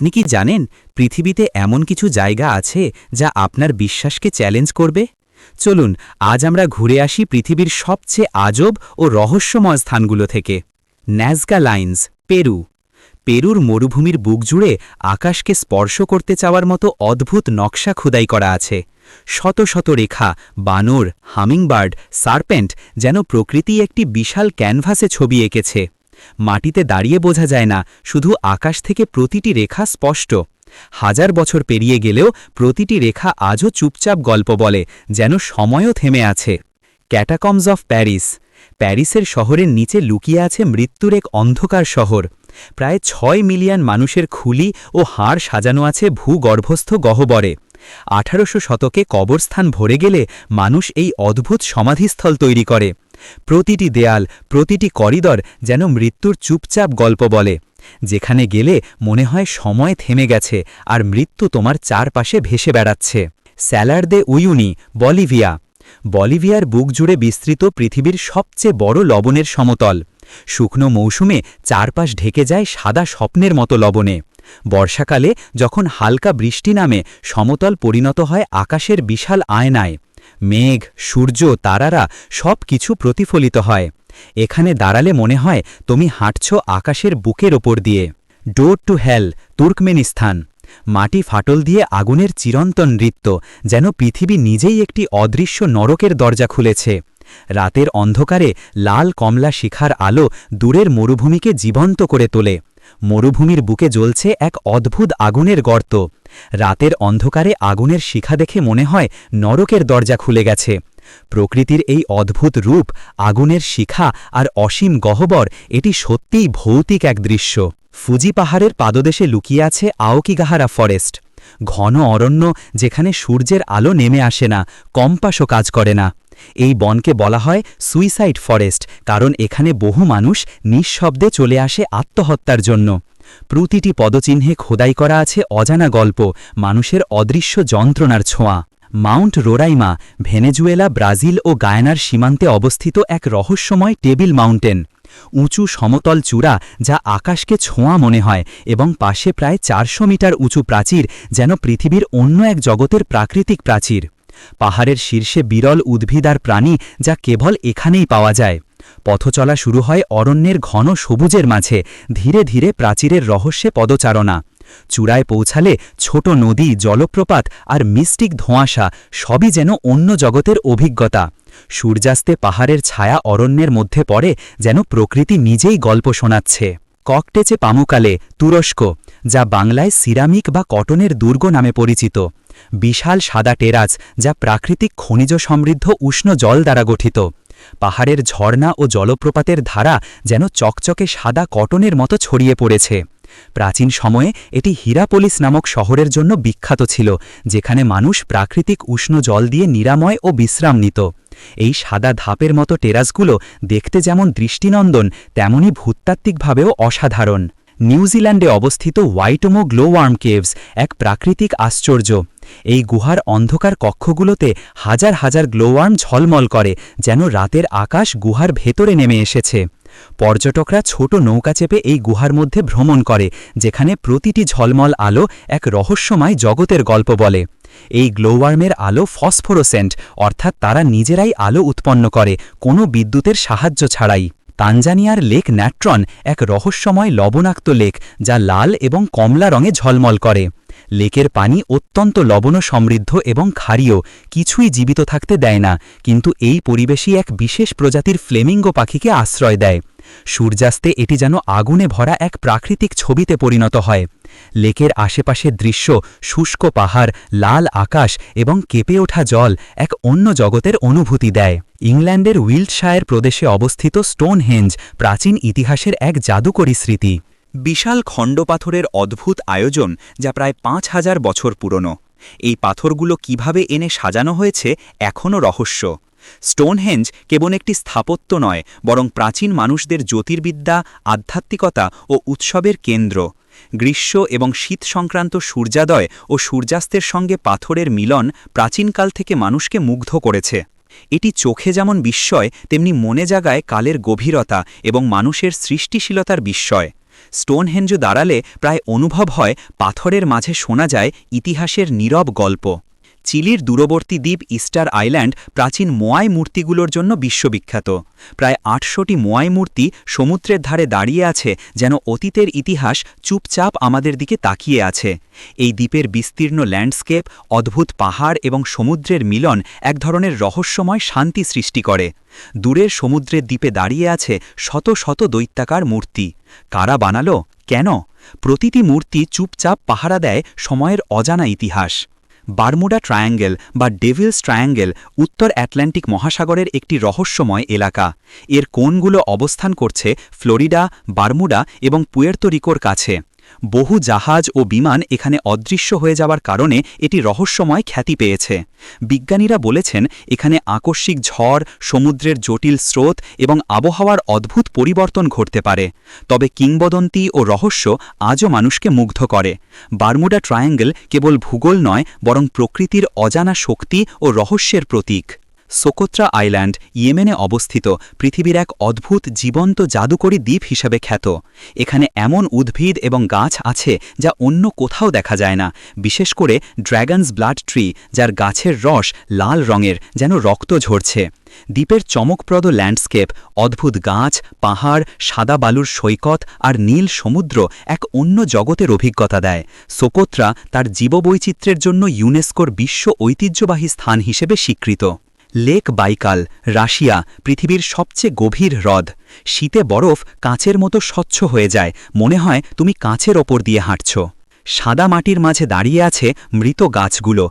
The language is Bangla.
আপনি কি জানেন পৃথিবীতে এমন কিছু জায়গা আছে যা আপনার বিশ্বাসকে চ্যালেঞ্জ করবে? চলুন, আজ আমরা ঘুরে আসি পৃথিবীর সবচেয়ে আজব ও রহস্যময় স্থানগুলো থেকে। Nazca lines, Peru. পেরুর মরুভূমির বুক জুড়ে আকাশকে স্পর্শ করতে চাওয়ার মতো অদ্ভুত নকশা খোদাই করা আছে। শত শত রেখা, বানর, হামিংবার্ড, সার্পেন্ট যেন প্রকৃতি একটি বিশাল ক্যানভাসে ছবি এঁকেছে। মাটিতে দাঁড়িয়ে বোঝা যায় না, শুধু আকাশ থেকে প্রতিটি রেখা স্পষ্ট। হাজার বছর পেরিয়ে গেলেও প্রতিটি রেখা আজও চুপচাপ গল্প বলে, যেন সময়ও থেমে আছে। ক্যাটাকমস অফ প্যারিস প্যারিসের শহরের নিচে লুকিয়ে আছে মৃত্যুর এক অন্ধকার শহর। প্রায় ছয় মিলিয়ন মানুষের খুলি ও হাড় সাজানো আছে ভূগর্ভস্থ গহ্বরে। আঠারোশো শতকে কবরস্থান ভরে গেলে মানুষ এই অদ্ভুত সমাধিস্থল তৈরি করে। প্রতিটি দেয়াল, প্রতিটি করিডর যেন মৃত্যুর চুপচাপ গল্প বলে। যেখানে গেলে মনে হয় সময় থেমে গেছে আর মৃত্যু তোমার চারপাশে ভেসে বেড়াচ্ছে। স্যালার দে উইউনি, বলিভিয়া। বলিভিয়ার বুক জুড়ে বিস্তৃত পৃথিবীর সবচেয়ে বড় লবণের সমতল। শুকনো মৌসুমে চারপাশ ঢেকে যায় সাদা স্বপ্নের মতো লবণে। বর্ষাকালে যখন হালকা বৃষ্টি নামে, সমতল পরিণত হয় আকাশের বিশাল আয়নায়। মেঘ, সূর্য, তারারা সব কিছু প্রতিফলিত হয়। এখানে দাঁড়ালে মনে হয় তুমি হাঁটছ আকাশের বুকের ওপর দিয়ে। Door to hell Turkmenistan. মাটি ফাটল দিয়ে আগুনের চিরন্তন নৃত্য, যেন পৃথিবী নিজেই একটি অদৃশ্য নরকের দরজা খুলেছে। রাতের অন্ধকারে লাল কমলা শিখার আলো দূরের মরুভূমিকে জীবন্ত করে তোলে। মরুভূমির বুকে জ্বলছে এক অদ্ভুত আগুনের গর্ত। রাতের অন্ধকারে আগুনের শিখা দেখে মনে হয় নরকের দরজা খুলে গেছে। প্রকৃতির এই অদ্ভুত রূপ, আগুনের শিখা আর অসীম গহ্বর, এটি সত্যিই ভৌতিক এক দৃশ্য। ফুজি পাহাড়ের পাদদেশে লুকিয়ে আছে আওকিগাহারা ফরেস্ট। ঘন অরণ্য যেখানে সূর্যের আলো নেমে আসে না, কম্পাসও কাজ করে না। এই বনকে বলা হয় সুইসাইড ফরেস্ট, কারণ এখানে বহু মানুষ নিঃশব্দে চলে আসে আত্মহত্যার জন্য। প্রতিটি পদচিহ্নে খোদাই করা আছে অজানা গল্প, মানুষের অদৃশ্য যন্ত্রণার ছোঁয়া। মাউন্ট রোরাইমা, ভেনেজুয়েলা, ব্রাজিল ও গায়নার সীমান্তে অবস্থিত এক রহস্যময় টেবিল মাউন্টেন। উঁচু সমতল চূড়া যা আকাশকে ছোঁয়া মনে হয় এবং পাশে প্রায় চারশো মিটার উঁচু প্রাচীর যেন পৃথিবীর অন্য এক জগতের প্রাকৃতিক প্রাচীর। পাহাড়ের শীর্ষে বিরল উদ্ভিদ আর প্রাণী যা কেবল এখানেই পাওয়া যায়। পথচলা শুরু হয় অরণ্যের ঘন সবুজের মাঝে, ধীরে ধীরে প্রাচীরের রহস্যে পদচারণা। চূড়ায় পৌঁছালে ছোট নদী, জলপ্রপাত আর মিস্টিক ধোঁয়াশা সবই যেন অন্য জগতের অভিজ্ঞতা। সূর্যাস্তে পাহাড়ের ছায়া অরণ্যের মধ্যে পড়ে যেন প্রকৃতি নিজেই গল্প শোনাচ্ছে। ককটেচে পামুকালে তুরস্ক, যা বাংলায় সিরামিক বা কটনের দুর্গ নামে পরিচিত। বিশাল সাদা টেরাস যা প্রাকৃতিক খনিজ সমৃদ্ধ উষ্ণ জল দ্বারা গঠিত। পাহাড়ের ঝর্ণা ও জলপ্রপাতের ধারা যেন চকচকে সাদা কটনের মতো ছড়িয়ে পড়েছে। প্রাচীন সময়ে এটি হীরাপোলিস নামক শহরের জন্য বিখ্যাত ছিল, যেখানে মানুষ প্রাকৃতিক উষ্ণ জল দিয়ে নিরাময় ও বিশ্রাম নিত। এই সাদা ধাপের মতো টেরাসগুলো দেখতে যেমন দৃষ্টিনন্দন তেমনই ভূতাত্ত্বিকভাবেও অসাধারণ। নিউজিল্যান্ডে অবস্থিত হোয়াইটোমো গ্লোওয়ার্ম কেভস এক প্রাকৃতিক আশ্চর্য। এই গুহার অন্ধকার কক্ষগুলোতে হাজার হাজার গ্লোওয়ার্ম ঝলমল করে, যেন রাতের আকাশ গুহার ভেতরে নেমে এসেছে। পর্যটকরা ছোট নৌকা চেপে এই গুহার মধ্যে ভ্রমণ করে, যেখানে প্রতিটি ঝলমল আলো এক রহস্যময় জগতের গল্প বলে। এই গ্লোওয়ার্মের আলো ফসফোরোসেন্ট, অর্থাৎ তারা নিজেরাই আলো উৎপন্ন করে, কোনো বিদ্যুতের সাহায্য ছাড়াই। তানজানিয়ার লেক ন্যাট্রন এক রহস্যময় লবণাক্ত লেক যা লাল এবং কমলা রঙে ঝলমল করে। লেকের পানি অত্যন্ত লবণ সমৃদ্ধ এবং ক্ষারীয়, কিছুই জীবিত থাকতে দেয় না, কিন্তু এই পরিবেশই এক বিশেষ প্রজাতির ফ্লেমিঙ্গো পাখিকে আশ্রয় দেয়। সূর্যাস্তে এটি যেন আগুনে ভরা এক প্রাকৃতিক ছবিতে পরিণত হয়। লেকের আশেপাশের দৃশ্য, শুষ্ক পাহাড়, লাল আকাশ এবং কেঁপে ওঠা জল এক অন্য জগতের অনুভূতি দেয়। ইংল্যান্ডের উইল্ডশায়ার প্রদেশে অবস্থিত স্টোনহেঞ্জ প্রাচীন ইতিহাসের এক জাদুকরী স্মৃতি। বিশাল খণ্ডপাথরের অদ্ভুত আয়োজন যা প্রায় পাঁচ হাজার বছর পুরনো। এই পাথরগুলো কীভাবে এনে সাজানো হয়েছে এখনও রহস্য। স্টোনহেঞ্জ কেবল একটি স্থাপত্য নয়, বরং প্রাচীন মানুষদের জ্যোতির্বিদ্যা, আধ্যাত্মিকতা ও উৎসবের কেন্দ্র। গ্রীষ্ম এবং শীত সংক্রান্ত সূর্যাদয় ও সূর্যাস্তের সঙ্গে পাথরের মিলন প্রাচীনকাল থেকে মানুষকে মুগ্ধ করেছে। এটি চোখে যেমন বিস্ময়, তেমনি মনে জাগায় কালের গভীরতা এবং মানুষের সৃষ্টিশীলতার বিস্ময়। স্টোনহেঞ্জ দাঁড়ালে প্রায় অনুভব হয়, পাথরের মাঝে শোনা যায় ইতিহাসের নীরব গল্প। চিলির দূরবর্তী দ্বীপ ইস্টার আইল্যান্ড প্রাচীন মোয়াই মূর্তিগুলোর জন্য বিশ্ববিখ্যাত। প্রায় আটশোটি মোয়াই মূর্তি সমুদ্রের ধারে দাঁড়িয়ে আছে যেন অতীতের ইতিহাস চুপচাপ আমাদের দিকে তাকিয়ে আছে। এই দ্বীপের বিস্তীর্ণ ল্যান্ডস্কেপ, অদ্ভুত পাহাড় এবং সমুদ্রের মিলন এক ধরনের রহস্যময় শান্তি সৃষ্টি করে। দূরের সমুদ্রের দ্বীপে দাঁড়িয়ে আছে শত শত দৈত্যাকার মূর্তি। কারা বানালো? কেন? প্রতিটি মূর্তি চুপচাপ পাহারা দেয় সময়ের অজানা ইতিহাস। বারমুডা ট্রায়াঙ্গেল বা ডেভিলস ট্রায়াঙ্গেল উত্তর অ্যাটলান্টিক মহাসাগরের একটি রহস্যময় এলাকা। এর কোণগুলো অবস্থান করছে ফ্লোরিডা, বারমুডা এবং পুয়ের্তোরিকোর কাছে। বহু জাহাজ ও বিমান এখানে অদৃশ্য হয়ে যাওয়ার কারণে এটি রহস্যময় খ্যাতি পেয়েছে। বিজ্ঞানীরা বলেছেন, এখানে আকস্মিক ঝড়, সমুদ্রের জটিল স্রোত এবং আবহাওয়ার অদ্ভুত পরিবর্তন ঘটতে পারে। তবে কিংবদন্তি ও রহস্য আজও মানুষকে মুগ্ধ করে। বারমুডা ট্রায়াঙ্গেল কেবল ভূগোল নয়, বরং প্রকৃতির অজানা শক্তি ও রহস্যের প্রতীক। সোকোত্রা আইল্যান্ড, ইয়েমেনে অবস্থিত পৃথিবীর এক অদ্ভুত জীবন্ত জাদুকরী দ্বীপ হিসেবে খ্যাত। এখানে এমন উদ্ভিদ এবং গাছ আছে যা অন্য কোথাও দেখা যায় না, বিশেষ করে ড্র্যাগনস ব্লাড ট্রি, যার গাছের রস লাল রঙের যেন রক্ত ঝরছে। দ্বীপের চমকপ্রদ ল্যান্ডস্কেপ, অদ্ভুত গাছ, পাহাড়, সাদা বালুর সৈকত আর নীল সমুদ্র এক অন্য জগতের অভিজ্ঞতা দেয়। সোকোত্রা তার জীববৈচিত্র্যের জন্য ইউনেস্কোর বিশ্ব ঐতিহ্যবাহী স্থান হিসেবে স্বীকৃত। লেক বাইকাল, রাশিয়া, পৃথিবীর সবচেয়ে গভীর হ্রদ। শীতে বরফ কাঁচের মতো স্বচ্ছ হয়ে যায়। মনে হয় তুমি কাঁচের ওপর দিয়ে হাঁটছ। সাদা মাটির মাঝে দাঁড়িয়ে আছে মৃত গাছগুলো।